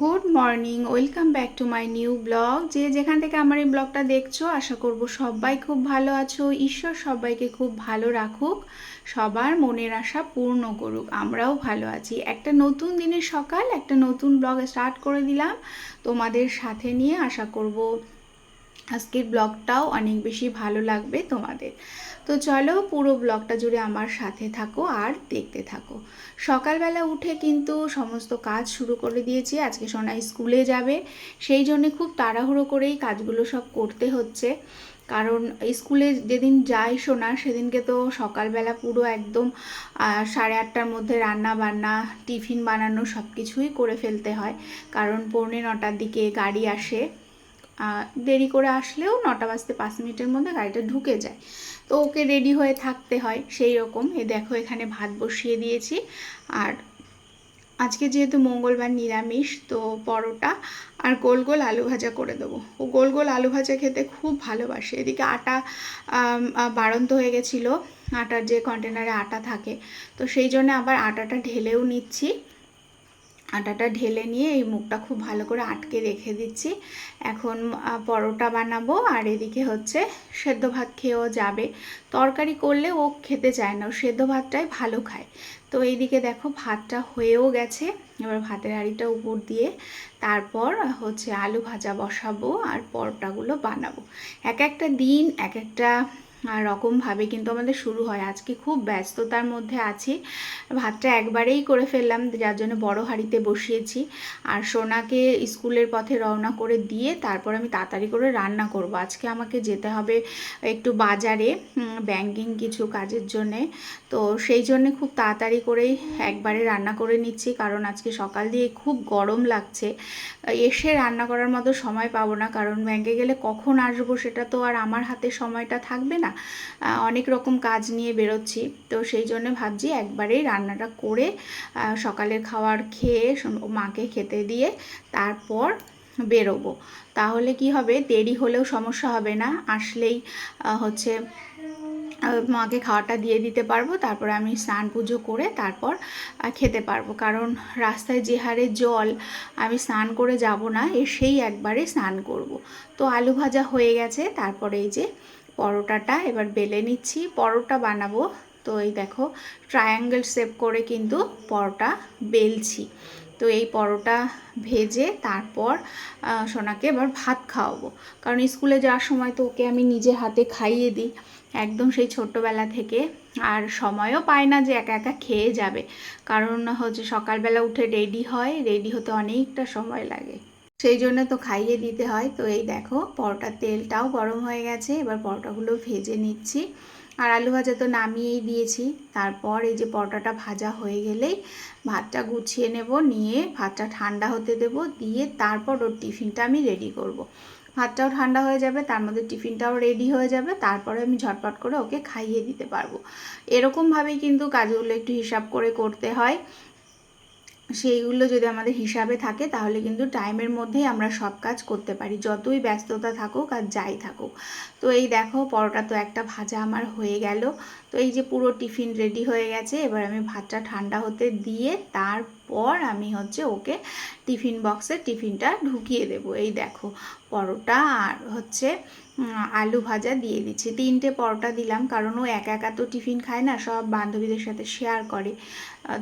Good morning, welcome back to my new blog. যে যেখান থেকে আমার এই ব্লগটা দেখছ, আশা করব সবাই খুব ভালো আছো। ঈশ্বর সবাইকে খুব ভালো রাখুক, সবার মনের আশা পূর্ণ করুক, আমরাও ভালো আছি। একটা নতুন দিনের সকাল, একটা নতুন ব্লগ স্টার্ট করে দিলাম। তোমাদের সাথে নিয়ে আশা করব আজকের ব্লগটাও অনেক বেশি ভালো লাগবে তোমাদের। তো চলো পুরো ব্লগটা জুড়ে আমার সাথে থাকো আর দেখতে থাকো। সকালবেলা উঠে কিন্তু সমস্ত কাজ শুরু করে দিয়েছি। আজকে সোনা স্কুলে যাবে। সেই জন্য খুব তাড়াহুড়ো করেই কাজগুলো সব করতে হচ্ছে। কারণ স্কুলে যেদিন যাই সোনা, সেদিনকে তো সকালবেলা পুরো একদম সাড়ে আটটার মধ্যে রান্না বান্না টিফিন বানানো সব কিছুই করে ফেলতে হয়। কারণ পৌনে নটার দিকে গাড়ি আসে। দেরি করে আসলেও নটা বাজতে পাঁচ মিনিটের মধ্যে গাড়িটা ঢুকে যায়। তো ওকে রেডি হয়ে থাকতে হয় সেই রকম। এ দেখো এখানে ভাত বসিয়ে দিয়েছি। আর আজকে যেহেতু মঙ্গলবার নিরামিষ, তো পরোটা আর গোল গোল আলু ভাজা করে দেবো। ও গোল গোল আলু ভাজা খেতে খুব ভালোবাসে। এদিকে আটা বাড়ন্ত হয়ে গেছিল। আটার যে কন্টেনারে আটা থাকে। তো সেই জন্য আবার আটাটা ঢেলেও নিচ্ছি। আটাটা ঢেলে নিয়ে এই মুখটা খুব ভালো করে আটকে রেখে দিচ্ছি। এখন পরোটা বানাবো আর এদিকে হচ্ছে সেদ্ধ ভাত খেয়েও যাবে। তরকারি করলে ও খেতে চায় না, ও সেদ্ধ ভাতটাই ভালো খায়। তো এইদিকে দেখো ভাতটা হয়েও গেছে। এবার ভাতের হাঁড়িটা উপর দিয়ে তারপর হচ্ছে আলু ভাজা বসাবো আর পরোটাগুলো বানাবো। এক একটা দিন, এক একটা রকমভাবে কিন্তু আমাদের শুরু হয়। আজকে খুব ব্যস্ততার মধ্যে আছি। ভাতটা একবারেই করে ফেললাম, যার জন্য বড় হাঁড়িতে বসিয়েছি। আর সোনাকে স্কুলের পথে রওনা করে দিয়ে তারপর আমি তাড়াতাড়ি করে রান্না করব। আজকে আমাকে যেতে হবে একটু বাজারে ব্যাংকিং কিছু কাজের জন্যে। তো সেই জন্য খুব তাড়াতাড়ি করেই একবারে রান্না করে নিচ্ছি, কারণ আজকে সকাল দিয়ে খুব গরম লাগছে। এসে রান্না করার মতো সময় পাবো না, কারণ ব্যাংকে গেলে কখন আসব সেটা তো আর আমার হাতে সময়টা থাকবে না। আহ, অনেক রকম কাজ নিয়ে বেরোচ্ছি। তো সেই জন্য ভাবছি একবারেই রান্নাটা করে সকালের খাবার খেয়ে মাকে খেতে দিয়ে তারপর বেরোবো। তাহলে কি হবে দেরি হলেও সমস্যা হবে না। আসলেই হচ্ছে মাকে খাওয়াটা দিয়ে দিতে পারব তারপর আমি স্নান পুজো করে তারপর খেতে পারব। কারণ রাস্তায় যে হারে জল আমি স্নান করে যাব না এসেই একবারে স্নান করব। তো আলু ভাজা হয়ে গেছে তারপরে এই যে পরোটাটা এবার বেলে নিচ্ছি। পরোটা বানাবো। তো এই দেখো ট্রায়াঙ্গেল শেপ করে কিন্তু পরোটা বেলছি। তো এই পরোটা ভেজে তারপর সোনাকে এবার ভাত খাওয়াবো। কারণ স্কুলে যাওয়ার সময় তো ওকে আমি নিজে হাতে খাইয়ে দিই। একদম সেই ছোট্টবেলা থেকে। আর সময়ও পায় না যে একা একা খেয়ে যাবে। কারণ হচ্ছে সকালবেলা উঠে রেডি হয়। রেডি হতে অনেকটা সময় লাগে। সেই জন্য তো খাইয়ে দিতে হয়। তো এই দেখো, পরোটার তেলটাও গরম হয়ে গেছে। এবার পরোটাগুলো ভেজে নিচ্ছি। আর আলু ভাজা তো নামিয়েই দিয়েছি। তারপর এই যে পরোটাটা ভাজা হয়ে গেলেই ভাতটা গুছিয়ে নেব, নিয়ে ভাতটা ঠান্ডা হতে দেব। দিয়ে তারপর ওর টিফিনটা আমি রেডি করব। ভাতটাও ঠান্ডা হয়ে যাবে, তার মধ্যে টিফিনটাও রেডি হয়ে যাবে। তারপরে আমি ঝটপট করে ওকে খাইয়ে দিতে পারব। এরকমভাবেই কিন্তু কাজগুলো একটু হিসাব করে করতে হয়। সেইগুলো যদি আমাদের হিসাবে থাকে, তাহলে কিন্তু টাইমের মধ্যেই আমরা সব কাজ করতে পারি, যতই ব্যস্ততা থাকুক আর যাই থাকুক। তো এই দেখো, পরোটা তো একটা ভাজা আমার হয়ে গেল। তো এই যে পুরো টিফিন রেডি হয়ে গেছে, এবার আমি ভাতটা ঠান্ডা হতে দিয়ে তারপর আমি হচ্ছে ওকে টিফিন বক্সে টিফিনটা ঢুকিয়ে দেব। এই দেখো, পরোটা আর হচ্ছে আলু ভাজা দিয়ে দিচ্ছি। তিনটে পরোটা দিলাম, কারণ ও একা একা তো টিফিন খায় না, সব বান্ধবীদের সাথে শেয়ার করে।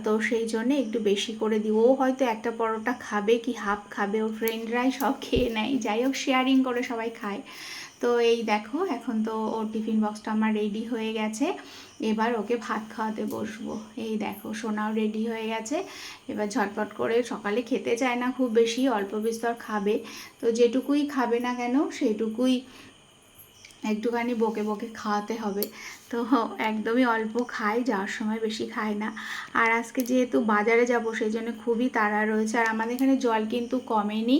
তো সেই জন্য একটু বেশি করে দিই। ও হয়তো একটা পরোটা খাবে কি হাফ খাবে, ওর ফ্রেন্ডরাই সব খেয়ে নেয়। যাই হোক শেয়ারিং করে সবাই খায়। তো এই দেখো, এখন তো ওর টিফিন বক্সটা আমার রেডি হয়ে গেছে। এবার ওকে ভাত খাওয়াতে বসবো। এই দেখো, সোনাও রেডি হয়ে গেছে। এবার ঝটপট করে সকালে খেতে চায় না, খুব বেশি, অল্প বিস্তর খাবে। তো যেটুকুই খাবে না কেন সেটুকুই একটুখানি বকে বকে খাওয়াতে হবে। তো একদমই অল্প খায় যাওয়ার সময় বেশি খায় না। আর আজকে যেহেতু বাজারে যাব, সেই জন্য খুবই তাড়া রয়েছে। আর আমাদের এখানে জল কিন্তু কমেনি।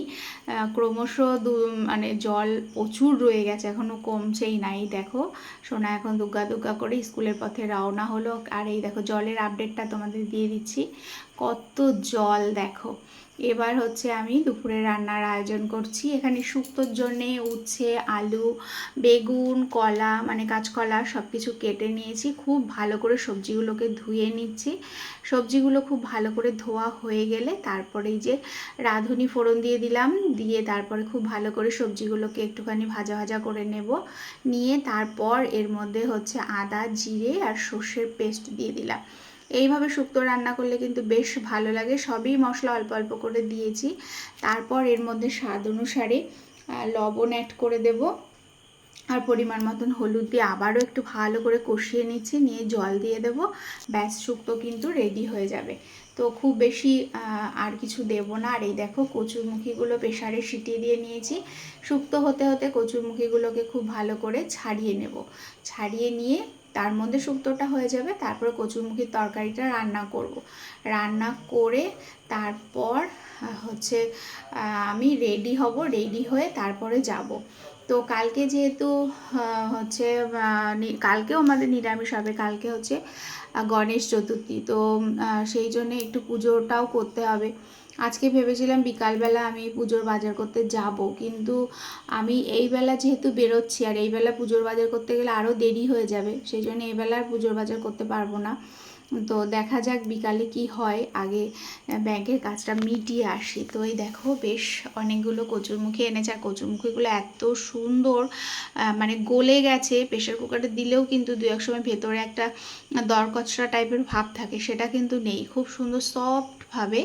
ক্রমশ দু মানে জল প্রচুর রয়ে গেছে এখনও কমছেই নাই দেখো, সোনা এখন দুগ্গা দুগ্গা করে স্কুলের পথে রওনা হলো। আর এই দেখো, জলের আপডেটটা তোমাদের দিয়ে দিচ্ছি। কত জল দেখো। এবার হচ্ছে আমি দুপুরে রান্নার আয়োজন করছি। এখানে শুক্তোর জন্যে উচ্ছে, আলু, বেগুন, কলা মানে কাঁচকলা সব কিছু কেটে নিয়েছি। খুব ভালো করে সবজিগুলোকে ধুয়ে নিচ্ছি। সবজিগুলো খুব ভালো করে ধোয়া হয়ে গেলে তারপরে যে রাঁধুনি ফোড়ন দিয়ে দিলাম। দিয়ে তারপরে খুব ভালো করে সবজিগুলোকে একটুখানি ভাজা ভাজা করে নেব। নিয়ে তারপর এর মধ্যে হচ্ছে আদা, জিরে আর সর্ষের পেস্ট দিয়ে দিলাম। এইভাবে শুক্তো রান্না করলে কিন্তু বেশ ভালো লাগে। সবই মশলা অল্প অল্প করে দিয়েছি। তারপর এর মধ্যে স্বাদ অনুসারে লবণ অ্যাড করে দেব। আর পরিমাণ মতন হলুদ দিয়ে আবারও একটু ভালো করে কষিয়ে নিচ্ছি, নিয়ে জল দিয়ে দেব। ব্যাস, শুক্তো কিন্তু রেডি হয়ে যাবে। তো খুব বেশি আর কিছু দেব না। আর এই দেখো, কচুরমুখিগুলো প্রেশারে সিটিয়ে দিয়ে নিয়েছি। শুক্তো হতে হতে কচুরমুখিগুলোকে খুব ভালো করে ছাড়িয়ে নেব। ছাড়িয়ে নিয়ে তার মধ্যে শুক্তোটা হয়ে যাবে, তারপরে কচুরমুখির তরকারিটা রান্না করব। রান্না করে তারপর হচ্ছে আমি রেডি হব রেডি হয়ে তারপরে যাব। তো কালকে যেহেতু হচ্ছে কালকেও আমাদের নিরামিষ হবে, কালকে হচ্ছে গণেশ চতুর্থী। তো সেই জন্য একটু পুজোটাও করতে হবে। আজকে ভেবেছিলাম বিকালবেলা আমি পুজোর বাজার করতে যাব, কিন্তু আমি এই বেলা যেহেতু বেরোচ্ছি আর এই বেলা পুজোর বাজার করতে গেলে আরও দেরি হয়ে যাবে, সেই জন্য এই বেলা আর পুজোর বাজার করতে পারব না। তো দেখা যাক বিকালে কি হয়। আগে ব্যাংকের কাজটা মিটিয়ে আসি। তো এই দেখো, বেশ অনেকগুলো কচুরমুখী এনেছে। আর কচুরমুখীগুলো এত সুন্দর মানে গলে গেছে। প্রেশার কুকারে দিলেও কিন্তু দু এক সময় ভেতরে একটা দরকচরা টাইপের ভাব থাকে, সেটা কিন্তু নেই। খুব সুন্দর সফটভাবে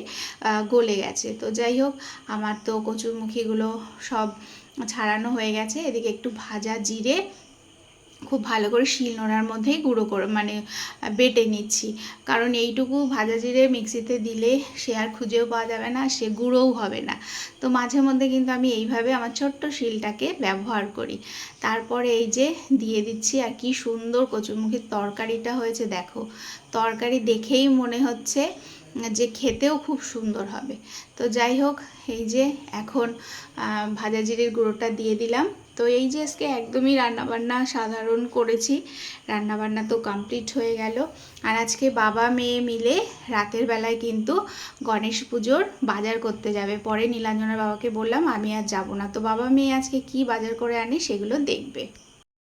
গলে গেছে। তো যাই হোক, আমার তো কচুরমুখীগুলো সব ছাড়ানো হয়ে গেছে। এদিকে একটু ভাজা জিরে খুব ভালো করে শিল নোড়ার মধ্যেই গুঁড়ো করে মানে বেটে নিচ্ছি। কারণ এইটুকু ভাজা জিরে মিক্সিতে দিলে সে আর খুঁজেও পাওয়া যাবে না, সে গুঁড়োও হবে না। তো মাঝে মধ্যে কিন্তু আমি এইভাবে আমার ছোট্ট শিলটাকে ব্যবহার করি। তারপরে এই যে দিয়ে দিচ্ছি, আর কি সুন্দর কচুরমুখির তরকারিটা হয়েছে, দেখো। তরকারি দেখেই মনে হচ্ছে যে খেতেও খুব সুন্দর হবে। তো যাই হোক, এই যে এখন ভাজা জিরের গুঁড়োটা দিয়ে দিলাম। তো এই যে আজকে একদমই রান্নাবান্না সাধারণ করেছি, রান্নাবান্না তো কমপ্লিট হয়ে গেল। আর আজকে বাবা মেয়ে মিলে রাতের বেলায় কিন্তু গণেশ পুজোর বাজার করতে যাবে। পরে নীলাঞ্জনার বাবাকে বললাম, আমি আর যাব না। তো বাবা মেয়ে আজকে কি বাজার করে আনে সেগুলো দেখবে।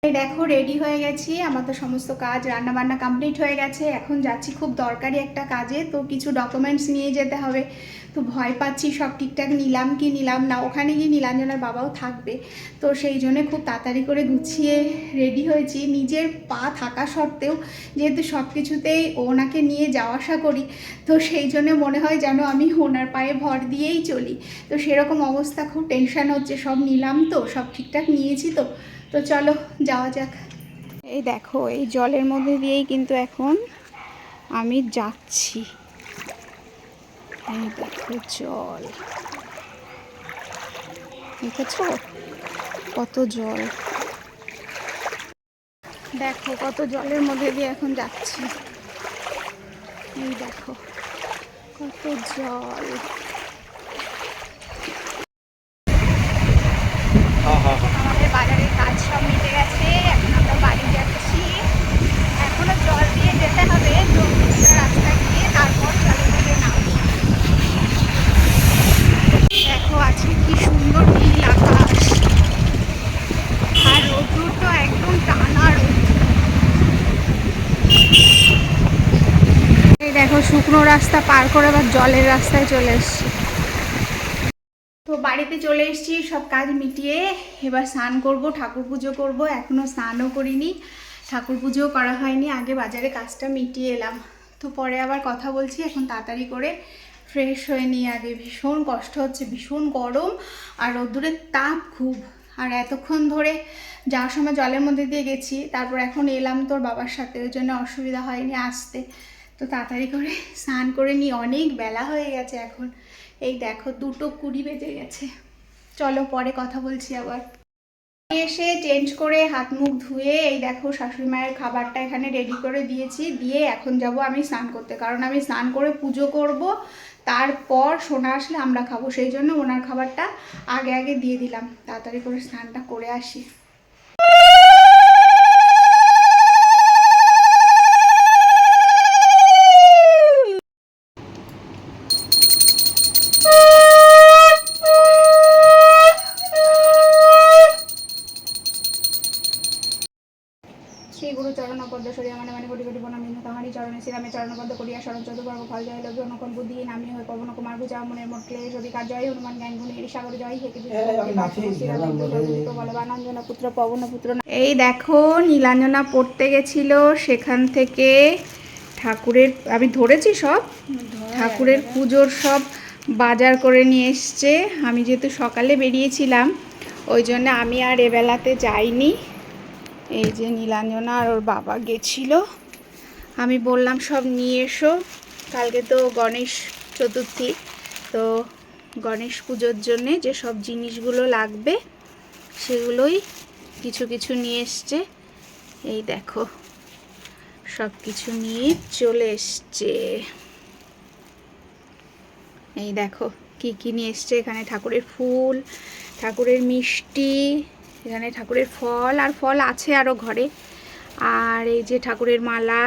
দেখো রেডি হয়ে গেছি। আমার তো সমস্ত কাজ রান্না বান্না কমপ্লিট হয়ে গেছে। এখন যাচ্ছি খুব দরকারি একটা কাজে, তো কিছু ডকুমেন্টস নিয়ে যেতে হবে। তো ভয় পাচ্ছি, সব ঠিকঠাক নিলাম কি নিলাম না, ওখানে গিয়ে নীলাঞ্জনার বাবাও থাকবে। তো সেই জন্যে খুব তাড়াতাড়ি করে গুছিয়ে রেডি হয়েছি। নিজের পা থাকা সত্ত্বেও যেহেতু সব কিছুতেই ওনাকে নিয়ে যাওয়া আসা করি, তো সেই জন্য মনে হয় যেন আমি ওনার পায়ে ভর দিয়েই চলি। তো সেরকম অবস্থা, খুব টেনশান হচ্ছে। সব নিলাম তো, সব ঠিকঠাক নিয়েছি তো। তো চলো, যাওয়া যাক। এই দেখো, এই জলের মধ্যে দিয়েই কিন্তু এখন আমি যাচ্ছি। এই দেখো জল। দেখেছ? কত জল। দেখো, কত জলের মধ্যে দিয়ে এখন যাচ্ছি। এই দেখো, কত জল আমাদের বাজারের কাজ সব মিটে গেছে এখন আমরা বাড়ি যাচ্ছি এখনও জল দিয়ে যেতে হবে তো রাস্তা গিয়ে তারপর জলের মধ্যে নামবো দেখো আজকে কি সুন্দর নীল আকাশ আর রোদ্দুর তো একদম টানা এই দেখো শুকনো রাস্তা পার করে আবার জলের রাস্তায় চলে এসছি। তো বাড়িতে চলে এসেছি, সব কাজ মিটিয়ে এবার স্নান করব, ঠাকুর পুজো করব। এখনও স্নানও করিনি, ঠাকুর পুজোও করা হয়নি, আগে বাজারে কাজটা মিটিয়ে এলাম। তো পরে আবার কথা বলছি, এখন তাড়াতাড়ি করে ফ্রেশ হয়ে নিয়ে আগে। ভীষণ কষ্ট হচ্ছে, ভীষণ গরম আর রোদ্দুরের তাপ খুব। আর এতক্ষণ ধরে যাওয়ার সময় জলের মধ্যে দিয়ে গেছি, তারপর এখন এলাম তোর বাবার সাথে, ওই জন্য অসুবিধা হয়নি আসতে। তো তাড়াতাড়ি করে স্নান করে নিই। অনেক বেলা হয়ে গেছে এখন। এই দেখো, দুটো কুড়ি বেজে গেছে। চলো, পরে কথা বলছি আবার। এসে চেঞ্জ করে হাত মুখ ধুয়ে এই দেখো শাশুড়ি মায়ের খাবারটা এখানে রেডি করে দিয়েছি। দিয়ে এখন যাব আমি স্নান করতে। কারণ আমি স্নান করে পুজো করব, তারপর সোনা আসলে আমরা খাব। সেই জন্য ওনার খাবারটা আগে আগে দিয়ে দিলাম। তাড়াতাড়ি করে স্নানটা করে আসি। শ্রীরামে চরণবদ্ধ করিয়া শরণ চতুর্বর্গ ফল জয় লভ্য অনুকন বুদ্ধি নামি হয়ে পবন কুমার বুঝা মনের মোট ক্লেশ অধিকার জয় হনুমান জ্ঞান গুণী সাগর জয় হে কৃষ্ণ এই আমি নাচি, গেলাম বলে। বলবানন্দনা পুত্র পবন পুত্র। এই দেখো নীলাঞ্জনা পড়তে গেছিল সেখান থেকে ঠাকুরের আমি ধরেছি সব? ঠাকুরের পুজোর সব বাজার করে নিয়ে এসছে। আমি যেহেতু সকালে বেরিয়েছিলাম ওই জন্য আমি আর এবেলাতে যাইনি। এই যে নীলাঞ্জনা আর ওর বাবা গেছিল। আমি বললাম, সব নিয়ে এসো। কালকে তো গণেশ চতুর্থী, তো গণেশ পুজোর জন্যে যে সব জিনিসগুলো লাগবে, সেগুলোই কিছু কিছু নিয়ে এসছে। এই দেখো, সব কিছু নিয়ে চলে এসছে। এই দেখো, কি কি নিয়ে এসছে? এখানে ঠাকুরের ফুল, ঠাকুরের মিষ্টি এখানে ঠাকুরের ফল, আর ফল আছে আরও ঘরে। আর এই যে ঠাকুরের মালা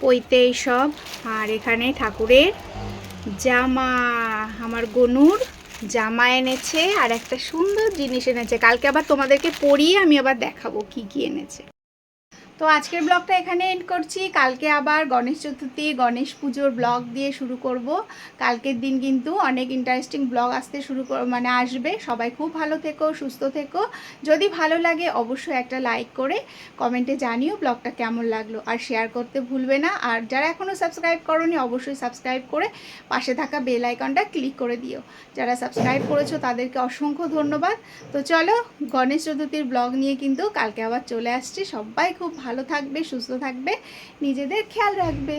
পইতে এইসব। আর এখানে ঠাকুরের জামা, আমার গনুর জামা এনেছে, আর একটা সুন্দর জিনিস এনেছে। কালকে আবার তোমাদেরকে পরিয়ে আমি আবার দেখাবো কি কি এনেছে। তো আজকের ব্লগটা এখানে এন্ড করছি। কালকে আবার গণেশ চতুর্থী, গণেশ পুজোর ব্লগ দিয়ে শুরু করব। কালকের দিন কিন্তু অনেক ইন্টারেস্টিং ব্লগ আসতে শুরু মানে আসবে। সবাই খুব ভালো থেকো, সুস্থ থেকো। যদি ভালো লাগে অবশ্যই একটা লাইক করে কমেন্টে জানিও ব্লগটা কেমন লাগল। আর শেয়ার করতে ভুলবে না। আর যারা এখনও সাবস্ক্রাইব করনি, অবশ্যই সাবস্ক্রাইব করে পাশে থাকা বেল আইকনটা ক্লিক করে দিও। যারা সাবস্ক্রাইব করেছ, তাদেরকে অসংখ্য ধন্যবাদ। তো চলো গণেশ চতুর্থীর ব্লগ নিয়ে কিন্তু কালকে আবার চলে আসছি। সবাই খুব ভালো থাকবে সুস্থ থাকবে নিজেদের খেয়াল রাখবে।